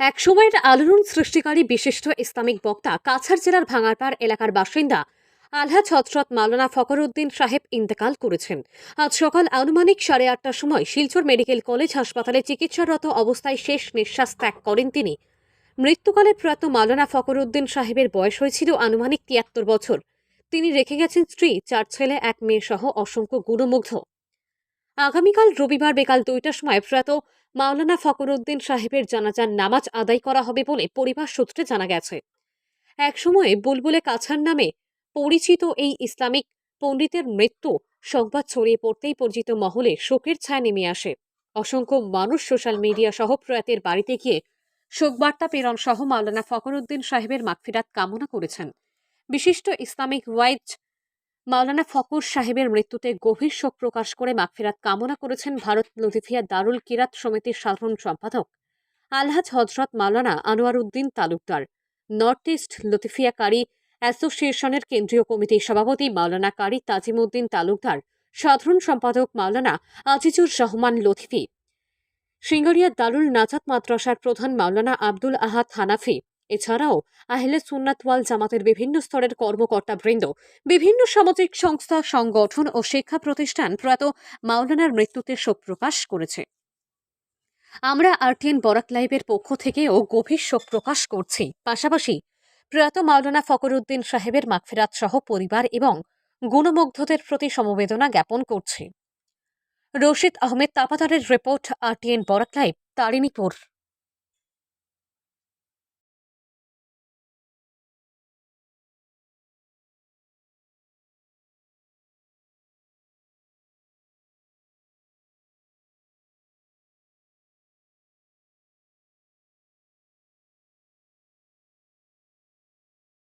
একসময়ের আলোড়ন সৃষ্টিকারী বিশিষ্ট ইসলামিক বক্তা কাছাড় জেলার ভাঙারপাড় এলাকার বাসিন্দা আলহাজ হজরত মাওলানা ফকরউদ্দিন সাহেব ইন্তেকাল করেছেন। আজ সকাল আনুমানিক সাড়ে আটটার সময় শিলচর মেডিকেল কলেজ হাসপাতালে চিকিৎসারত অবস্থায় শেষ নিঃশ্বাস ত্যাগ করেন তিনি। মৃত্যুকালে প্রয়াত মাওলানা ফকরউদ্দিন সাহেবের বয়স হয়েছিল আনুমানিক তিয়াত্তর বছর। তিনি রেখে গেছেন স্ত্রী, চার ছেলে, এক মেয়ে সহ অসংখ্য গুণমুগ্ধ। আগামীকাল রবিবার বিকাল দুইটার সময় প্রয়াত মাওলানা ফকরউদ্দিন সাহেবের জানাজার নামাজ আদায় করা হবে বলে পরিবার সূত্রে জানা গেছে। একসময়ে বুলবুলে কাছার নামে পরিচিত এই ইসলামিক পণ্ডিতের মৃত্যু সংবাদ ছড়িয়ে পড়তেই পরিচিত মহলে শোকের ছায়া নেমে আসে। অসংখ্য মানুষ সোশ্যাল মিডিয়া সহ প্রয়াতের বাড়িতে গিয়ে শোকবার্তা প্রেরণ সহ মাওলানা ফকরউদ্দিন সাহেবের মাগফিরাত কামনা করেছেন। বিশিষ্ট ইসলামিক ওয়াইজ মাওলানা ফকর সাহেবের মৃত্যুতে গভীর শোক প্রকাশ করে মাগফিরাত কামনা করেছেন ভারত লতিফিয়া দারুল কিরাত সমিতির সাধারণ সম্পাদক। আলহাজ হজরত মাওলানা আনোয়ার উদ্দিন তালুকদার, নর্থ ইস্ট লতিফিয়া কারি অ্যাসোসিয়েশনের কেন্দ্রীয় কমিটির সভাপতি মাওলানা কারি তাজিমউদ্দিন তালুকদার, সাধারণ সম্পাদক মাওলানা আজিজুর রহমান লতিফি। সিঙ্গারিয়া দারুল নাজাত মাদ্রাসার প্রধান মাওলানা আব্দুল আহাদ হানাফি এছাড়াও আহলে সুন্নাত ওয়াল জামাতের বিভিন্ন স্তরের কর্মকর্তা বৃন্দ বিভিন্ন সামাজিক সংস্থা, সংগঠন ও শিক্ষা প্রতিষ্ঠান প্রয়াত মাওলানার মৃত্যুতে শোক প্রকাশ করেছে। আমরা আরটিএন বরাক লাইভের পক্ষ থেকেও গভীর শোক প্রকাশ করছি। পাশাপাশি প্রয়াত মাওলানা ফকরউদ্দিন সাহেবের মাগফিরাত সহ পরিবার এবং গুণমুগ্ধদের প্রতি সমবেদনা জ্ঞাপন করছি। Rashid Ahmed তাপাতারের report RTN Barak live, Tarinipur.